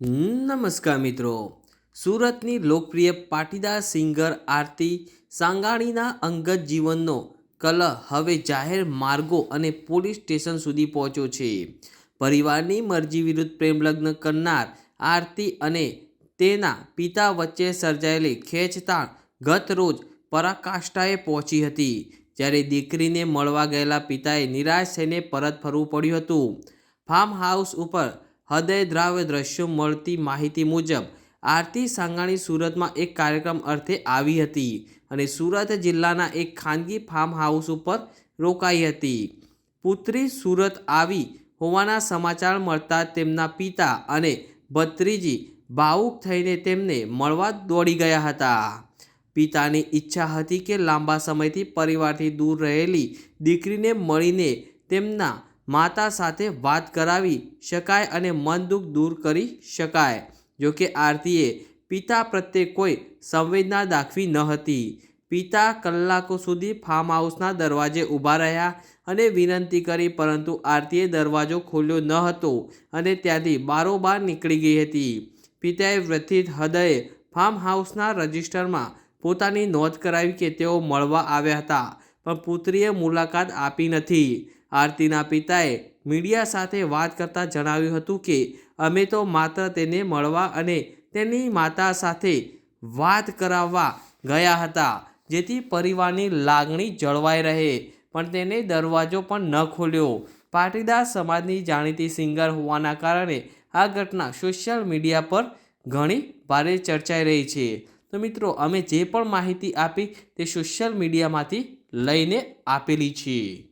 નમસ્કાર મિત્રો. સુરતની લોકપ્રિય પાટીદાર સિંગર આરતી સાંગાણીના અંગત જીવનનો કલહ હવે જાહેર માર્ગો અને પોલીસ સ્ટેશન સુધી પહોંચ્યો છે. પરિવારની મરજી વિરુદ્ધ પ્રેમલગ્ન કરનાર આરતી અને તેના પિતા વચ્ચે સર્જાયેલી ખેંચતાણ ગત રોજ પરાકાષ્ઠાએ પહોંચી હતી. જ્યારે દીકરીને મળવા ગયેલા પિતાએ નિરાશ થઈને પરત ફરવું પડ્યું હતું. ફાર્મ હાઉસ ઉપર હૃદયદ્રાવ્ય દ્રશ્યો મળતી માહિતી મુજબ, આરતી સાંગાણી સુરતમાં એક કાર્યક્રમ અર્થે આવી હતી અને સુરત જિલ્લાના એક ખાનગી ફાર્મ હાઉસ ઉપર રોકાઈ હતી. પુત્રી સુરત આવી હોવાના સમાચાર મળતા તેમના પિતા અને ભત્રીજી ભાવુક થઈને તેમને મળવા દોડી ગયા હતા. પિતાની ઈચ્છા હતી કે લાંબા સમયથી પરિવારથી દૂર રહેલી દીકરીને મળીને તેમના માતા સાથે વાત કરાવી શકાય અને મન દુઃખ દૂર કરી શકાય. જોકે આરતીએ પિતા પ્રત્યે કોઈ સંવેદના દાખવી ન હતી. પિતા કલાકો સુધી ફાર્મ હાઉસના દરવાજે ઊભા રહ્યા અને વિનંતી કરી, પરંતુ આરતીએ દરવાજો ખોલ્યો ન હતો અને ત્યાંથી બારોબાર નીકળી ગઈ હતી. પિતાએ વ્યથિત હૃદયે ફાર્મ હાઉસના રજિસ્ટરમાં પોતાની નોંધ કરાવી કે તેઓ મળવા આવ્યા હતા, પણ પુત્રીએ મુલાકાત આપી નથી. આરતીના પિતાએ મીડિયા સાથે વાત કરતાં જણાવ્યું હતું કે, અમે તો માત્ર તેને મળવા અને તેની માતા સાથે વાત કરાવવા ગયા હતા, જેથી પરિવારની લાગણી જળવાઈ રહે, પણ તેને દરવાજો પણ ન ખોલ્યો. પાટીદાર સમાજની જાણીતી સિંગર હોવાના કારણે આ ઘટના સોશિયલ મીડિયા પર ઘણી ભારે ચર્ચાઈ રહી છે. તો મિત્રો, અમે જે પણ માહિતી આપી તે સોશિયલ મીડિયામાંથી લઈને આપેલી છે.